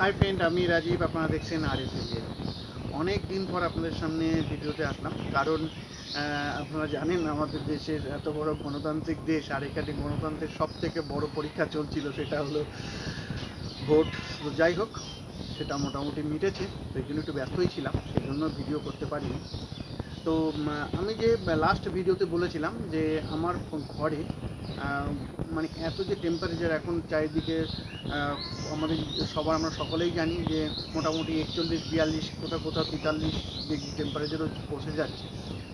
Hi friend আমি রাজীব, আপনারা দেখছেন আর এস অনেক দিন পর আপনাদের সামনে ভিডিওতে আসলাম, কারণ আপনারা জানেন আমাদের দেশের এত বড় গণতান্ত্রিক দেশ, আর এখানে গণতন্ত্রের সব থেকে বড় পরীক্ষা চলছিল সেটা হলো ভোট। যাই হোক, সেটা মোটামুটি মিটেছে এই জন্য একটু ব্যস্তই ছিলাম সেই জন্য ভিডিও করতে পারিনি। তো আমি যে লাস্ট ভিডিওতে বলেছিলাম যে, আমার ঘরে মানে এত যে টেম্পারেচার এখন চারিদিকে আমাদের সবার, আমরা সকলেই জানি যে, মোটামুটি একচল্লিশ, বিয়াল্লিশ, কোথাও কোথাও তেতাল্লিশ ডিগ্রি টেম্পারেচারও পৌঁছে যাচ্ছে।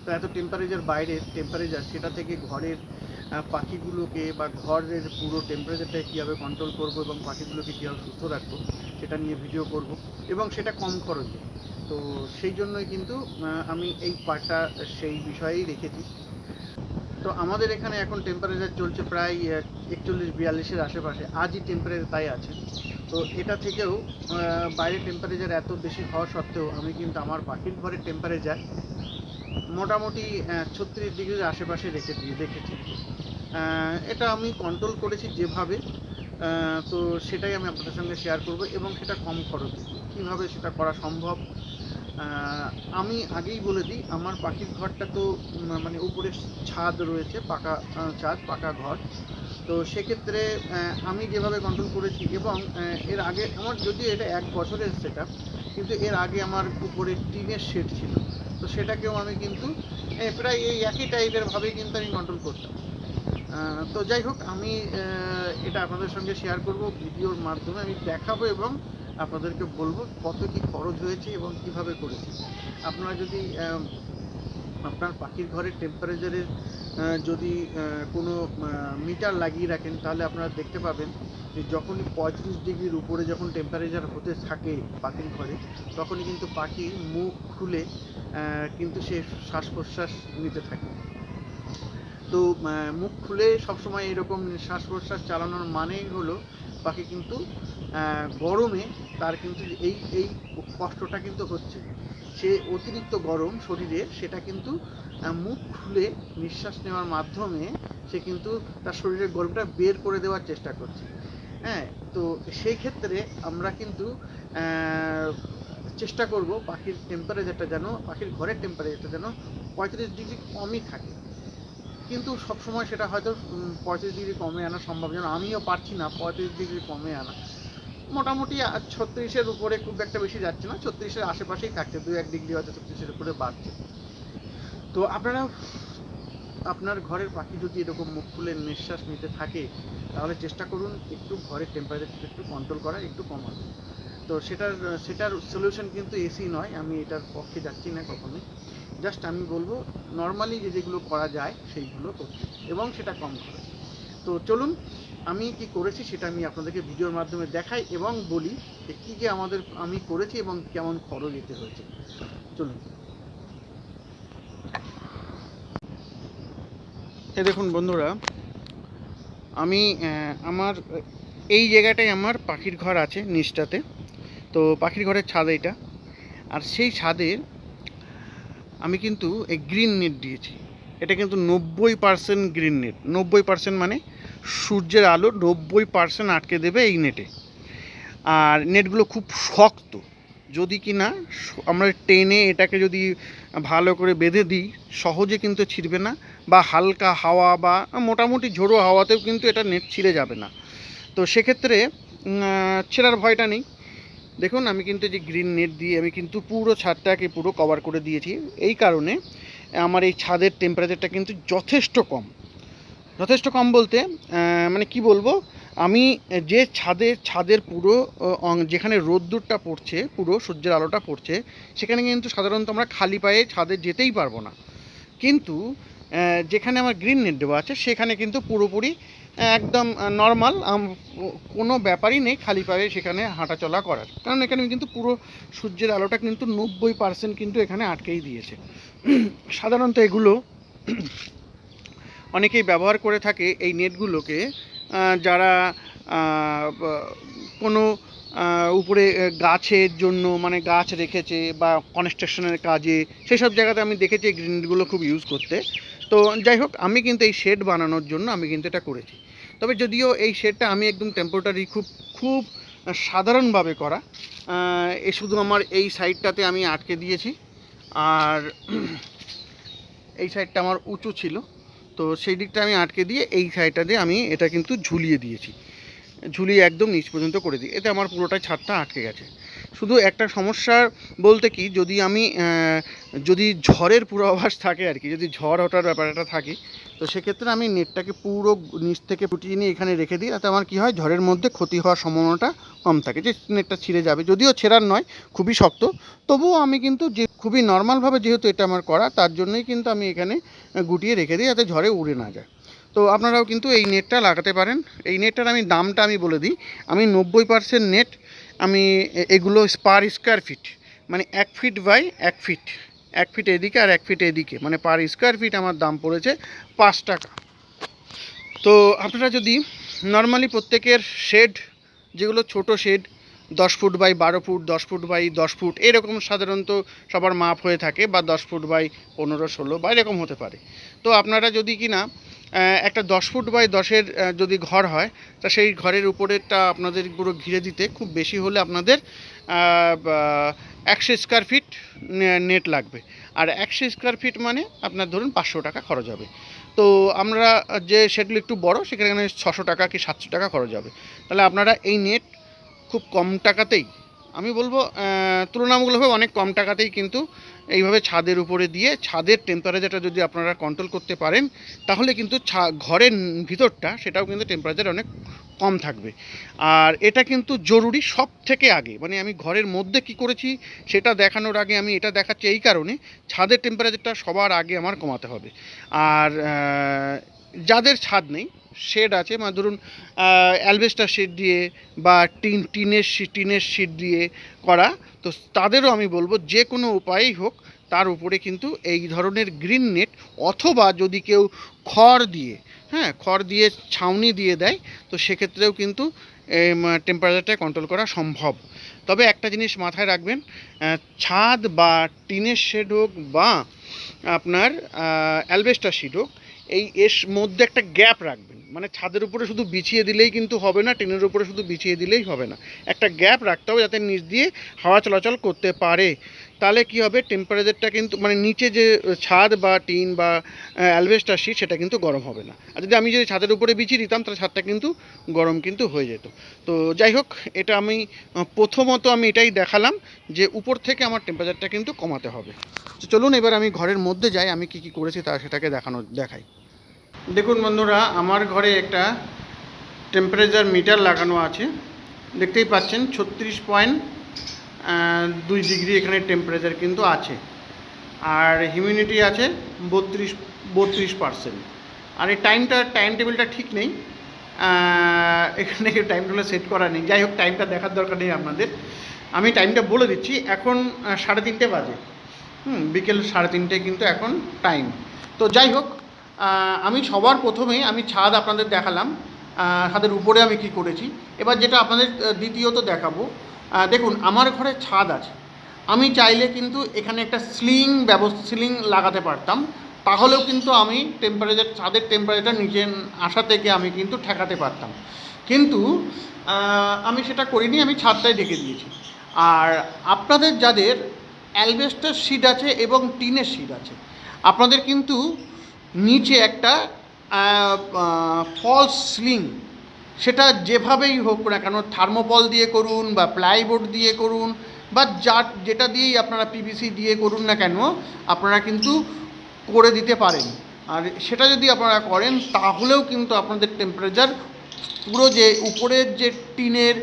তো এত টেম্পারেচার বাইরের টেম্পারেচার সেটা থেকে ঘরের পাখিগুলোকে বা ঘরের পুরো টেম্পারেচারটা কীভাবে কন্ট্রোল করব এবং পাখিগুলোকে কীভাবে সুস্থ রাখব, সেটা নিয়ে ভিডিও করব এবং সেটা কম খরচে। তো সেই জন্যই কিন্তু আমি এই পার্টটা সেই বিষয়েই রেখেছি। তো আমাদের এখানে এখন টেম্পারেচার চলছে প্রায় একচল্লিশ বিয়াল্লিশের আশেপাশে। আজই টেম্পারেচার তাই আছে। তো এটা থেকেও বাইরে টেম্পারেচার এত বেশি হওয়া সত্ত্বেও আমি কিন্তু আমার পাখির ঘরের টেম্পারেচার মোটামুটি ছত্রিশ ডিগ্রির আশেপাশে রেখে দিয়ে, দেখেছি। এটা আমি কন্ট্রোল করেছি যেভাবে। তো সেটাই আমি আপনাদের সঙ্গে শেয়ার করব এবং সেটা কম খরচে। কীভাবে সেটা করা সম্ভব? আমি আগেই বলে দিই, আমার পাখির ঘরটা তো মানে উপরে ছাদ রয়েছে, পাকা ছাদ, পাকা ঘর। তো সেক্ষেত্রে আমি যেভাবে কন্ট্রোল করেছি এবং এর আগে আমার যদিও এটা এক বছরের সেটা কিন্তু এর আগে আমার উপরে টিনের শেড ছিল। তো সেটাকেও আমি কিন্তু প্রায় এই একই টাইপের ভাবেই কিন্তু আমি কন্ট্রোল করতাম। তো যাই হোক, আমি এটা আপনাদের সঙ্গে শেয়ার করব, ভিডিওর মাধ্যমে আমি দেখাবো এবং আপনাদেরকে বলব কত কি খরচ হয়েছে এবং কীভাবে করেছি। আপনারা যদি আপনার পাখির ঘরের টেম্পারেচারের যদি কোনো মিটার লাগিয়ে রাখেন, তাহলে আপনারা দেখতে পাবেন যে যখনই পঁয়ত্রিশ ডিগ্রির উপরে যখন টেম্পারেচার হতে থাকে পাখির ঘরে, তখনই কিন্তু পাখি মুখ খুলে কিন্তু সে শ্বাস প্রশ্বাস নিতে থাকে। তো মুখ খুলে সবসময় এরকম শ্বাস প্রশ্বাস চালানোর মানেই হলো পাখি কিন্তু গরমে তার কিন্তু এই এই কষ্টটা কিন্তু হচ্ছে। সে অতিরিক্ত গরম শরীরে সেটা কিন্তু মুখ খুলে নিঃশ্বাস নেওয়ার মাধ্যমে সে কিন্তু তার শরীরের গরমটা বের করে দেওয়ার চেষ্টা করছে। হ্যাঁ তো সেই ক্ষেত্রে আমরা কিন্তু চেষ্টা করব পাখির টেম্পারেচারটা যেন, পাখির ঘরের টেম্পারেচারটা যেন পঁয়ত্রিশ ডিগ্রি কমই থাকে। কিন্তু সবসময় সেটা হয়তো পঁয়ত্রিশ ডিগ্রি কমে আনা সম্ভব যেন আমিও পারছি না পঁয়ত্রিশ ডিগ্রি কমে আনা। মোটামুটি ছত্রিশের উপরে খুব একটা বেশি যাচ্ছে না, ছত্রিশের আশেপাশেই থাকছে দু এক ডিগ্রি হয়তো ছত্রিশের উপরে বাড়ছে। তো আপনারা, আপনার ঘরের পাখি যদি এরকম মুখ খুলে নিঃশ্বাস নিতে থাকে, তাহলে চেষ্টা করুন একটু ঘরের টেম্পারেচারটা একটু কন্ট্রোল করার, একটু কমানো তো সেটার সেটার সলিউশন কিন্তু এসি নয়, আমি এটার পক্ষে যাচ্ছি না কখনোই। জাস্ট আমি বলব নর্মালি যে যেগুলো করা যায়, সেইগুলো করতে। এবং সেটা কম খরচ তো চলুন, আমি কি করেছি সেটা আমি আপনাদেরকে ভিডিওর মাধ্যমে দেখাই এবং বলি যে কী কী আমাদের, আমি করেছি এবং কেমন খরচ যেতে হয়েছে। চলুন। এ দেখুন বন্ধুরা, আমি আমার, এই জায়গাটায় আমার পাখির ঘর আছে নিচটাতে। তো পাখির ঘরের ছাদ এইটা। আর সেই ছাদের আমি কিন্তু এই গ্রিন নেট দিয়েছি। এটা কিন্তু নব্বই পার্সেন্ট গ্রিন নেট নব্বই পার্সেন্ট মানে সূর্যের আলো নব্বই পার্সেন্ট আটকে দেবে এই নেটে আর নেটগুলো খুব শক্ত। যদি কি না আমরা টেনে এটাকে যদি ভালো করে বেঁধে দিই, সহজে কিন্তু ছিঁড়বে না বা হালকা হাওয়া বা মোটামুটি ঝোড়ো হাওয়াতেও কিন্তু এটা নেট ছিঁড়ে যাবে না। তো সেক্ষেত্রে ছেঁড়ার ভয়টা নেই। দেখুন, আমি কিন্তু যে গ্রিন নেট দিয়ে আমি কিন্তু পুরো ছাদটাকে পুরো কভার করে দিয়েছি। এই কারণে আমার এই ছাদের টেম্পারেচারটা কিন্তু যথেষ্ট কম। যথেষ্ট কম বলতে মানে কি বলব, আমি যে ছাদের ছাদের পুরো যেখানে রোদ্দুরটা পড়ছে, পুরো সূর্যের আলোটা পড়ছে, সেখানে কিন্তু সাধারণত আমরা খালি পায়ে ছাদে যেতেই পারব না। কিন্তু যেখানে আমার গ্রিন নেট দেওয়া আছে, সেখানে কিন্তু পুরোপুরি একদম নর্মাল কোনো ব্যাপারই নেই খালি পায়ে সেখানে হাঁটাচলা করার। কারণ এখানে কিন্তু পুরো সূর্যের আলোটা কিন্তু নব্বই পার্সেন্ট কিন্তু এখানে আটকেই দিয়েছে। সাধারণত এগুলো অনেকেই ব্যবহার করে থাকে এই নেটগুলোকে যারা কোনো উপরে গাছের জন্য মানে গাছ রেখেছে বা কনস্ট্রাকশনের কাজে সেই সব জায়গাতে আমি দেখেছি এই গ্রিনগুলো খুব ইউজ করতে। তো যাই হোক, আমি কিন্তু এই শেড বানানোর জন্য আমি কিন্তু এটা করেছি। তবে যদিও এই শেডটা আমি একদম টেম্পোরারি খুব খুব সাধারণভাবে করা। এ শুধু আমার এই সাইডটাতে আমি আটকে দিয়েছি। আর এই সাইডটা আমার উঁচু ছিল। তো সেই দিকটা আমি আটকে দিয়ে এই সাইডটা দিয়ে আমি এটা কিন্তু ঝুলিয়ে দিয়েছি। ঝুলিয়ে একদম নিচ পর্যন্ত করে দিই। এতে আমার পুরোটাই ছাদটা আটকে গেছে। শুধু একটা সমস্যা বলতে কি, যদি আমি যদি ঝড়ের পূর্বাভাস থাকে আর কি, যদি ঝড় ওঠার ব্যাপারটা থাকে তো সেক্ষেত্রে আমি নেটটাকে পুরো নিচ থেকে ফুটিয়ে নিয়ে এখানে রেখে দিই তাতে আমার কী হয়, ঝড়ের মধ্যে ক্ষতি হওয়ার সম্ভাবনাটা কম থাকে। যে নেটটা ছিঁড়ে যাবে, যদিও ছেঁড়ার নয়, খুবই শক্ত। তবুও আমি কিন্তু যে, খুবই নর্মালভাবে যেহেতু এটা আমার করা, তার জন্যই কিন্তু আমি এখানে গুটিয়ে রেখে দিই, যাতে ঝড়ে উড়ে না যায়। তো আপনারাও কিন্তু এই নেটটা লাগাতে পারেন। এই নেটটার আমি দামটা আমি বলে দিই। আমি নব্বই পার্সেন্ট নেট, আমি এগুলো পার স্কোয়ার ফিট মানে এক ফিট বাই এক ফিট এক ফিট এদিকে আর এক ফিট এদিকে। মানে পার স্কোয়ার ফিট আমার দাম পড়েছে পাঁচ টাকা। তো আপনারা যদি নর্মালি প্রত্যেকের শেড যেগুলো ছোট শেড দশ ফুট বাই বারো ফুট, দশ ফুট বাই দশ ফুট, এরকম সাধারণত সবার মাপ হয়ে থাকে বা দশ ফুট বাই পনেরো, ষোলো বা এরকম হতে পারে। তো আপনারা যদি কি না একটা দশ ফুট বাই দশের যদি ঘর হয়, তা সেই ঘরের উপরেরটা আপনাদের পুরো ঘিরে দিতে খুব বেশি হলে আপনাদের একশো স্কোয়ার ফিট নেট লাগবে। আর একশো স্কোয়ার ফিট মানে আপনার ধরুন পাঁচশো টাকা খরচ হবে। তো আমরা যে সেগুলো একটু বড়, সেখানে ছশো টাকা কি সাতশো টাকা খরচ হবে। তাহলে আপনারা এই নেট খুব কম টাকাতেই, আমি বলব তুলনামূলকভাবে অনেক কম টাকাতেই কিন্তু এইভাবে ছাদের উপরে দিয়ে, ছাদের টেম্পারেচারটা যদি আপনারা কন্ট্রোল করতে পারেন, তাহলে কিন্তু ঘরের ভিতরটা, সেটাও কিন্তু টেম্পারেচার অনেক কম থাকবে। আর এটা কিন্তু জরুরি সব থেকে আগে। মানে আমি ঘরের মধ্যে কি করেছি, সেটা দেখানোর আগে আমি এটা দেখাচ্ছি এই কারণে, ছাদের টেম্পারেচারটা সবার আগে আমার কমাতে হবে। আর যাদের ছাদ নেই শেড আছে মানে ধরুন অ্যালবেস্টার শেড দিয়ে বা টিন, টিনের টিনের শিট দিয়ে করা, তো তাদেরও আমি বলব যে কোনো উপায়েই হোক, তার উপরে কিন্তু এই ধরনের গ্রিন নেট অথবা যদি কেউ খড় দিয়ে হ্যাঁ খড় দিয়ে ছাউনি দিয়ে দেয়, তো সেক্ষেত্রেও কিন্তু টেম্পারেচারটা কন্ট্রোল করা সম্ভব। তবে একটা জিনিস মাথায় রাখবেন ছাদ বা টিনের শেড হোক বা আপনার অ্যালবেস্টার শিট হোক, এই এর মধ্যে একটা গ্যাপ রাখবেন। মানে ছাদের উপরে শুধু বিছিয়ে দিলেই কিন্তু হবে না, টিনের উপরে শুধু বিছিয়ে দিলেই হবে না। একটা গ্যাপ রাখতে হবে যাতে নিচ দিয়ে হাওয়া চলাচল করতে পারে। তাহলে কি হবে? টেম্পারেচারটা কিন্তু মানে নিচে যে ছাদ বা টিন বা অ্যালবেস্টার শিট সেটা কিন্তু গরম হবে না। আর যদি আমি যদি ছাদের উপরে বিছিয়ে দিতাম, তাহলে ছাদটা কিন্তু গরম কিন্তু হয়ে যেত। তো যাই হোক, এটা আমি প্রথমত আমি এটাই দেখালাম যে উপর থেকে আমার টেম্পারেচারটা কিন্তু কমাতে হবে। তো চলুন এবার আমি ঘরের মধ্যে যাই, আমি কি কি করেছি তা সেটাকে দেখানো, দেখাই। দেখুন বন্ধুরা, আমার ঘরে একটা টেম্পারেচার মিটার লাগানো আছে। দেখতেই পাচ্ছেন, ছত্রিশ পয়েন্ট দুই ডিগ্রি এখানে টেম্পারেচার কিন্তু আছে। আর হিউমিডিটি আছে বত্রিশ বত্রিশ পার্সেন্ট আর এই টাইমটা টাইম টেবিলটা ঠিক নেই। এখানে টাইম টেবিল সেট করা নেই। যাই হোক টাইমটা দেখার দরকার নেই আপনাদের। আমি টাইমটা বলে দিচ্ছি। এখন সাড়ে তিনটে বাজে। হুম, বিকেল সাড়ে তিনটে কিন্তু এখন টাইম তো যাই হোক আমি সবার প্রথমে আমি ছাদ আপনাদের দেখালাম। ছাদের উপরে আমি কি করেছি। এবার যেটা আপনাদের দ্বিতীয়ত দেখাবো দেখুন, আমার ঘরে ছাদ আছে। আমি চাইলে কিন্তু এখানে একটা স্লিং ব্যবস্থা, স্লিং লাগাতে পারতাম। তাহলেও কিন্তু আমি টেম্পারেচার ছাদের টেম্পারেচার নিচে আসা থেকে আমি কিন্তু ঠেকাতে পারতাম। কিন্তু আমি সেটা করিনি, আমি ছাদটাই ঢেকে দিয়েছি। আর আপনাদের যাদের অ্যালবেস্টার শিট আছে এবং টিনের শিট আছে, আপনাদের কিন্তু নিচে একটা ফলস স্লিং সেটা যেভাবেই হোক না কেন থার্মোপল দিয়ে করুন বা প্লাইবোর্ড দিয়ে করুন বা যা, যেটা দিয়েই আপনারা পিভিসি দিয়ে করুন না কেন, আপনারা কিন্তু করে দিতে পারেন। আর সেটা যদি আপনারা করেন, তাহলেও কিন্তু আপনাদের টেম্পারেচার পুরো যে উপরের যে টিনের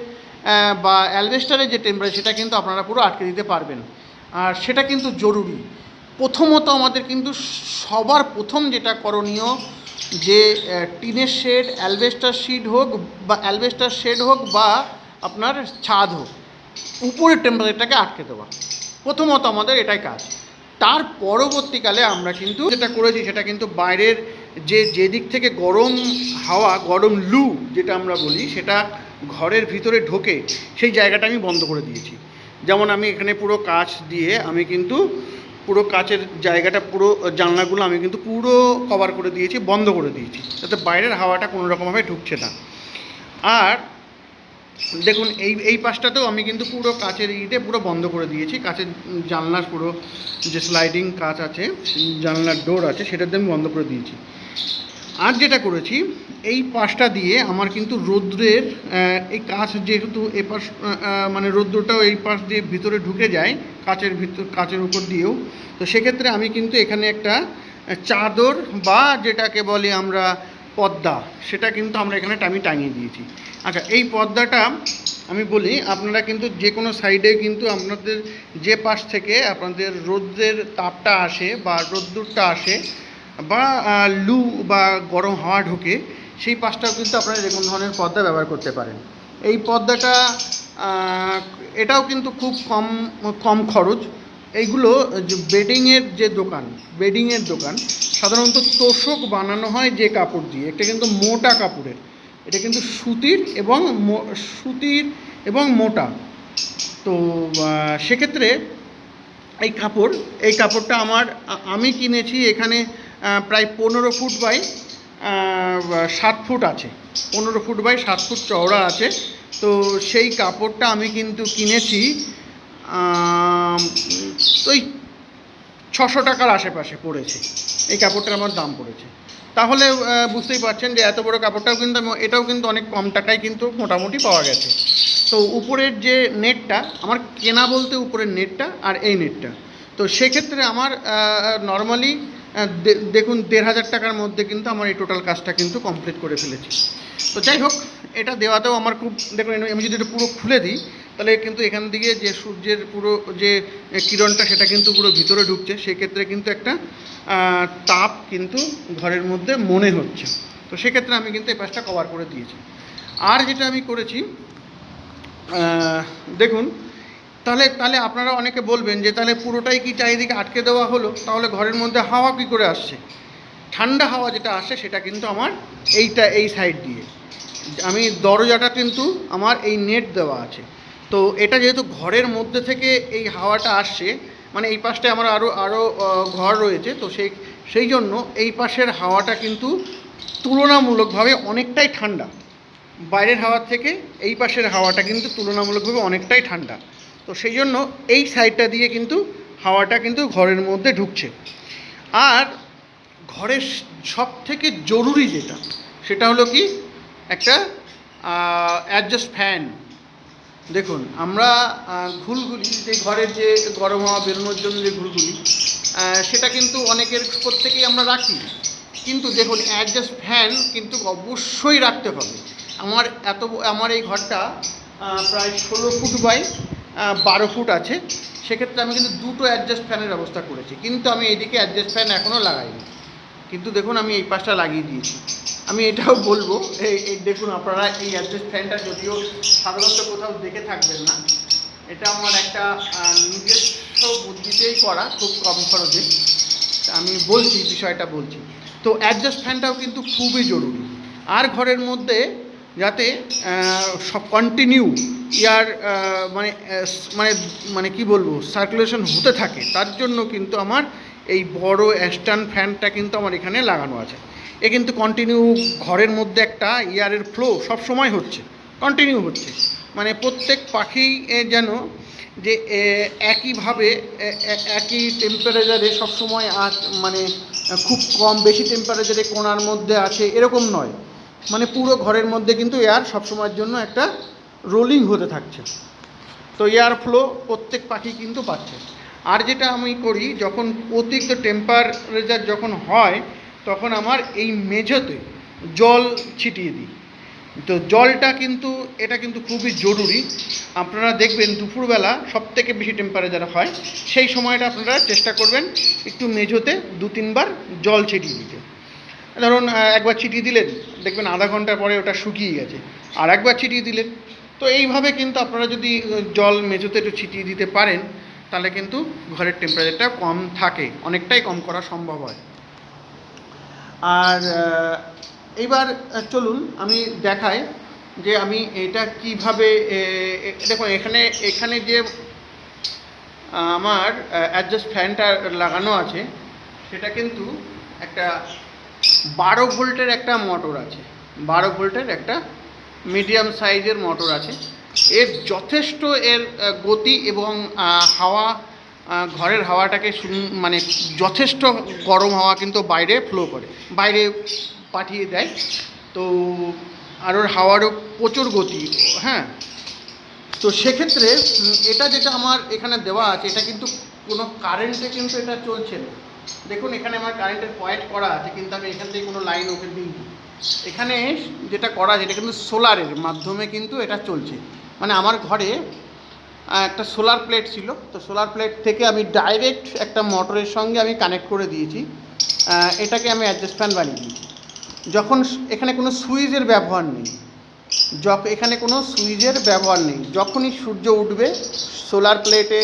বা অ্যালবেস্টারের যে টেম্পারেচার সেটা কিন্তু আপনারা পুরো আটকে দিতে পারবেন। আর সেটা কিন্তু জরুরি। প্রথমত আমাদের কিন্তু সবার প্রথম যেটা করণীয় যে টিনের শেড অ্যালবেস্টার শিট হোক বা অ্যালবেস্টার শেড হোক বা আপনার ছাদ হোক, উপরের টেম্পারেচারটাকে আটকে দেওয়া। প্রথমত আমাদের এটাই কাজ। তার পরবর্তীকালে আমরা কিন্তু যেটা করেছি, সেটা কিন্তু বাইরের যে যে দিক থেকে গরম হাওয়া, গরম লু যেটা আমরা বলি, সেটা ঘরের ভিতরে ঢোকে, সেই জায়গাটা আমি বন্ধ করে দিয়েছি। যেমন আমি এখানে পুরো কাচ দিয়ে আমি কিন্তু পুরো কাচের জায়গাটা, পুরো জানলাগুলো আমি কিন্তু পুরো কভার করে দিয়েছি, বন্ধ করে দিয়েছি। যাতে বাইরের হাওয়াটা কোনো রকমভাবে ঢুকছে না। আর দেখুন, এই এই পাশটাতেও আমি কিন্তু পুরো কাচের ইটে পুরো বন্ধ করে দিয়েছি। কাচের জানলার পুরো যে স্লাইডিং কাচ আছে, জানলার ডোর আছে, সেটাতে আমি বন্ধ করে দিয়েছি। আর যেটা করেছি, এই পাশটা দিয়ে আমার কিন্তু রৌদ্রের এই কাঁচ যেহেতু এ পাশ মানে রৌদ্রটাও এই পাশ দিয়ে ভিতরে ঢুকে যায়, কাচের ভিতর, কাচের উপর দিয়েও। তো সেক্ষেত্রে আমি কিন্তু এখানে একটা চাদর বা যেটাকে বলি আমরা পদ্মা, সেটা কিন্তু আমরা এখানে আমি টাঙিয়ে দিয়েছি। আচ্ছা এই পদ্মাটা আমি বলি, আপনারা কিন্তু যে কোনো সাইডে কিন্তু আপনাদের যে পাশ থেকে আপনাদের রোদ্রের তাপটা আসে বা রোদ্দুরটা আসে বা লু বা গরম হাওয়া ঢোকে, সেই পাশটাও কিন্তু আপনারা কোনো ধরনের পর্দা ব্যবহার করতে পারেন। এই পর্দাটা এটাও কিন্তু খুব কম কম খরচ। এইগুলো বেডিংয়ের যে দোকান, বেডিংয়ের দোকান, সাধারণত তোষক বানানো হয় যে কাপড় দিয়ে। এটা কিন্তু মোটা কাপড়ের। এটা কিন্তু সুতির এবং সুতির এবং মোটা। তো সেক্ষেত্রে এই কাপড়, এই কাপড়টা আমার আমি কিনেছি এখানে প্রায় পনেরো ফুট বাই সাত ফুট আছে। পনেরো ফুট বাই সাত ফুট চওড়া আছে। তো সেই কাপড়টা আমি কিন্তু কিনেছি ওই ছশো টাকার আশেপাশে পড়েছে। এই কাপড়টার আমার দাম পড়েছে। তাহলে বুঝতেই পারছেন যে এত বড় কাপড়টাও কিন্তু আমি- এটাও কিন্তু অনেক কম টাকায় কিন্তু মোটামুটি পাওয়া গেছে। তো উপরের যে নেটটা, আমার কেনা বলতে উপরের নেটটা আর এই নেটটা। তো সেক্ষেত্রে আমার নর্মালি দেখুন, দেড় হাজার টাকার মধ্যে কিন্তু আমার এই টোটাল কাজটা কিন্তু কমপ্লিট করে ফেলেছি। তো যাই হোক, এটা দেওয়াতেও আমার খুব, দেখুন, আমি যদি এটা পুরো খুলে দিই, তাহলে কিন্তু এখান থেকে যে সূর্যের পুরো, যে কিরণটা, সেটা কিন্তু পুরো ভিতরে ঢুকছে। সেক্ষেত্রে কিন্তু একটা তাপ কিন্তু ঘরের মধ্যে মনে হচ্ছে। তো সেক্ষেত্রে আমি কিন্তু এই পাশটা কভার করে দিয়েছি। আর যেটা আমি করেছি দেখুন তাহলে তাহলে আপনারা অনেকে বলবেন যে, তাহলে পুরোটাই কি চারিদিকে আটকে দেওয়া হলো? তাহলে ঘরের মধ্যে হাওয়া কী করে আসছে? ঠান্ডা হাওয়া যেটা আসে, সেটা কিন্তু আমার এইটা, এই সাইড দিয়ে। আমি, দরজাটা কিন্তু আমার এই নেট দেওয়া আছে। তো এটা যেহেতু ঘরের মধ্যে থেকে এই হাওয়াটা আসছে মানে এই পাশটায় আমার আরও আরও ঘর রয়েছে, তো সেই সেই জন্য এই পাশের হাওয়াটা কিন্তু তুলনামূলকভাবে অনেকটাই ঠান্ডা। বাইরের হাওয়ার থেকে এই পাশের হাওয়াটা কিন্তু তুলনামূলকভাবে অনেকটাই ঠান্ডা। তো সেই জন্য এই সাইডটা দিয়ে কিন্তু হাওয়াটা কিন্তু ঘরের মধ্যে ঢুকছে। আর ঘরের সব থেকে জরুরি যেটা, সেটা হলো কি? একটা অ্যাডজাস্ট ফ্যান দেখুন, আমরা ঘুলঘুলি, যে ঘরের যে গরম হাওয়া বেরোনোর জন্য যে ঘুলঘুলি সেটা কিন্তু অনেকের প্রত্যেকেই আমরা রাখি। কিন্তু দেখুন অ্যাডজাস্ট ফ্যান কিন্তু অবশ্যই রাখতে হবে। আমার এত, আমার এই ঘরটা প্রায় ষোলো ফুট বাই বারো ফুট আছে। সেক্ষেত্রে আমি কিন্তু দুটো অ্যাডজাস্ট ফ্যানের ব্যবস্থা করেছি। কিন্তু আমি এইদিকে অ্যাডজাস্ট ফ্যান এখনও লাগাইনি। কিন্তু দেখুন, আমি এই পাশটা লাগিয়ে দিয়েছি। আমি এটাও বলব, এই দেখুন, আপনারা এই অ্যাডজাস্ট ফ্যানটা যদিও সাধারণত কোথাও দেখে থাকবেন না, এটা আমার একটা নিজস্ব বুদ্ধিতেই করা, খুব কম খরচে। আমি বলছি, বিষয়টা বলছি। তো অ্যাডজাস্ট ফ্যানটাও কিন্তু খুবই জরুরি। আর ঘরের মধ্যে যাতে সব কন্টিনিউ ইয়ার মানে মানে মানে কি বলব সার্কুলেশন হতে থাকে। তার জন্য কিন্তু আমার এই বড় অ্যাস্টার্ন ফ্যানটা কিন্তু আমার এখানে লাগানো আছে। এ কিন্তু কন্টিনিউ ঘরের মধ্যে একটা ইয়ারের ফ্লো সব সময় হচ্ছে কন্টিনিউ হচ্ছে। মানে প্রত্যেক পাখি যেন যে একইভাবে একই টেম্পারেচারে সবসময় আস মানে খুব কম, বেশি টেম্পারেচারে কোণার মধ্যে আছে, এরকম নয়। মানে পুরো ঘরের মধ্যে কিন্তু এয়ার সবসময়ের জন্য একটা রোলিং হতে থাকছে। তো এয়ার ফ্লো প্রত্যেক পাখি কিন্তু পাচ্ছে। আর যেটা আমি করি, যখন অতিরিক্ত টেম্পারেচার যখন হয়, তখন আমার এই মেঝোতে জল ছিটিয়ে দিই। তো জলটা কিন্তু, এটা কিন্তু খুবই জরুরি। আপনারা দেখবেন দুপুরবেলা সব থেকে বেশি টেম্পারেচার হয়, সেই সময়টা আপনারা চেষ্টা করবেন একটু মেঝোতে দু তিনবার জল ছিটিয়ে দিতে। ধরুন একবার ছিটিয়ে দিলেন, দেখবেন আধা ঘণ্টা পরে ওটা শুকিয়ে গেছে। আর একবার ছিটিয়ে দিলেন তো এইভাবে কিন্তু আপনারা যদি জল মেঝোতে একটু ছিটিয়ে দিতে পারেন, তাহলে কিন্তু ঘরের টেম্পারেচারটা কম থাকে, অনেকটাই কম করা সম্ভব হয়। আর এইবার চলুন আমি দেখাই যে আমি এটা কীভাবে দেখুন এখানে এখানে যে আমার অ্যাডজাস্ট ফ্যানটা লাগানো আছে, সেটা কিন্তু একটা বারো ভোল্টের একটা মোটর আছে, বারো ভোল্টের একটা মিডিয়াম সাইজের মোটর আছে। এর যথেষ্ট এর গতি এবং হাওয়া ঘরের হাওয়াটাকে মানে যথেষ্ট গরম হাওয়া কিন্তু বাইরে ফ্লো করে, বাইরে পাঠিয়ে দেয়। তো আর ওর হাওয়ারও প্রচুর গতি হ্যাঁ। তো সেক্ষেত্রে এটা যেটা আমার এখানে দেওয়া আছে, এটা কিন্তু কোনো কারেন্টে কিন্তু এটা চলছে না। দেখুন, এখানে আমার কারেন্টের পয়েন্ট করা আছে, কিন্তু আমি এখান থেকে কোনো লাইন ওকে দিই এখানে যেটা করা এটা কিন্তু সোলারের মাধ্যমে কিন্তু এটা চলছে। মানে আমার ঘরে একটা সোলার প্লেট ছিল। তো সোলার প্লেট থেকে আমি ডাইরেক্ট একটা মোটরের সঙ্গে আমি কানেক্ট করে দিয়েছি। এটাকে আমি অ্যাডজাস্ট ফ্যান বানিয়ে দিয়েছি। যখন এখানে কোনো সুইচের ব্যবহার নেই। যখন এখানে কোনো সুইচের ব্যবহার নেই। যখনই সূর্য উঠবে, সোলার প্লেটে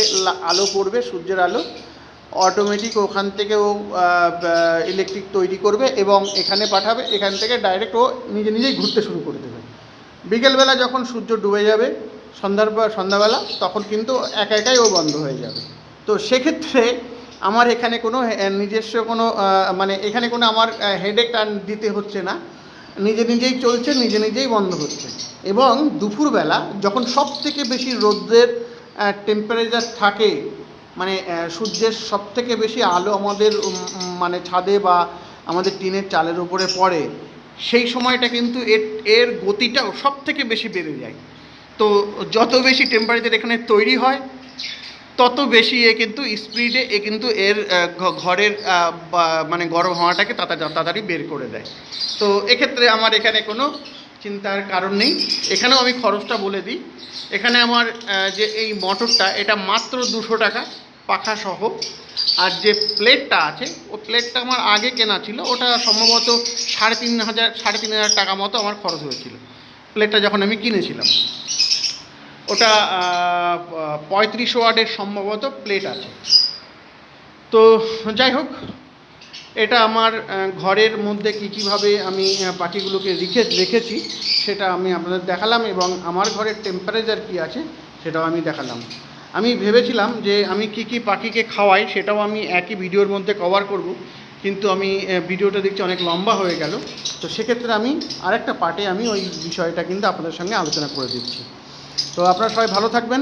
আলো পড়বে, সূর্যের আলো অটোমেটিক ওখান থেকে ও ইলেকট্রিক তৈরি করবে এবং এখানে পাঠাবে, এখান থেকে ডাইরেক্ট ও নিজে নিজেই ঘুরতে শুরু করে দেবে। বিকেলবেলা যখন সূর্য ডুবে যাবে, সন্ধ্যার সন্ধ্যাবেলা, তখন কিন্তু একা একাই ও বন্ধ হয়ে যাবে। তো সেক্ষেত্রে আমার এখানে কোনো নিজস্ব কোনো মানে এখানে কোনো আমার হেডেক টান দিতে হচ্ছে না। নিজে নিজেই চলছে, নিজে নিজেই বন্ধ হচ্ছে। এবং দুপুরবেলা যখন সব থেকে বেশি রোদ্রের টেম্পারেচার থাকে মানে সূর্যের সব থেকে বেশি আলো আমাদের মানে ছাদে বা আমাদের টিনের চালের উপরে পড়ে, সেই সময়টা কিন্তু এর এর গতিটাও সব থেকে বেশি বেড়ে যায়। তো যত বেশি টেম্পারেচার এখানে তৈরি হয়, তত বেশি এ কিন্তু স্পিডে এ কিন্তু এর ঘরের মানে গরম হওয়াটাকে তাড়াতাড়ি বের করে দেয়। তো এক্ষেত্রে আমার এখানে কোনো চিন্তার কারণ নেই। এখানেও আমি খরচটা বলে দিই। এখানে আমার যে এই মটরটা, এটা মাত্র দুশো টাকা পাখা সহ আর যে প্লেটটা আছে, ও প্লেটটা আমার আগে কেনা ছিল, ওটা সম্ভবত সাড়ে তিন হাজার, সাড়ে তিন হাজার টাকা মতো আমার খরচ হয়েছিল। প্লেটটা যখন আমি কিনেছিলাম। ওটা পঁয়ত্রিশ ওয়ার্ডের সম্ভবত প্লেট আছে। তো যাই হোক এটা আমার ঘরের মধ্যে কী কীভাবে আমি পাখিগুলোকে রেখে, রেখেছি, সেটা আমি আপনাদের দেখালাম এবং আমার ঘরের টেম্পারেচার কী আছে, সেটাও আমি দেখালাম। আমি ভেবেছিলাম যে আমি কি কি পাখিকে খাওয়াই, সেটাও আমি একই ভিডিওর মধ্যে কভার করব, কিন্তু আমি ভিডিওটা দেখছি অনেক লম্বা হয়ে গেল। তো সেক্ষেত্রে আমি আরেকটা পার্টে আমি ওই বিষয়টা কিন্তু আপনাদের সঙ্গে আলোচনা করে দিচ্ছি। তো আপনারা সবাই ভালো থাকবেন।